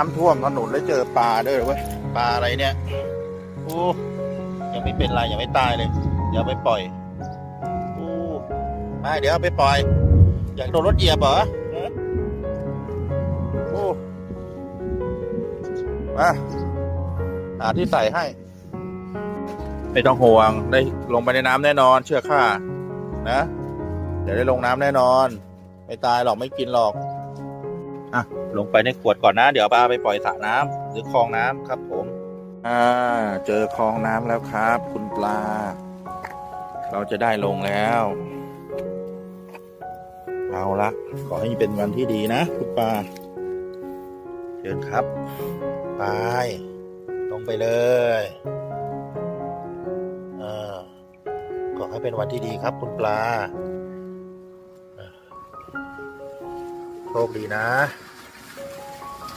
น้ำท่วมถนนแล้วเจอปลาด้วยเว้ยปลาอะไรเนี่ยโอ้ยังไม่เป็นไรยังไม่ตายเลยเดี๋ยวเอาไปปล่อยโอ้ไม่เดี๋ยวไปปล่อย อยากโดนรถเหยียบเหรอโอ้มาหาที่ใส่ให้ ไม่ต้องห่วงได้ลงไปในน้ำแน่นอน เชื่อข้านะเดี๋ยวได้ลงน้ำแน่นอน ไม่ตายหรอกไม่กินหรอก อะลงไปในขวดก่อนนะ เดี๋ยวปลาไปปล่อยสระน้ำหรือคลองน้ำครับ ผม อ่า เจอคลองน้ำแล้วครับ คุณปลา เราจะได้ลงแล้ว เอาละขอให้เป็นวันที่ดีนะคุณปลาเชิญครับไปลงไปเลยเออขอให้เป็นวันที่ดีครับ คุณปลาโชคดีนะ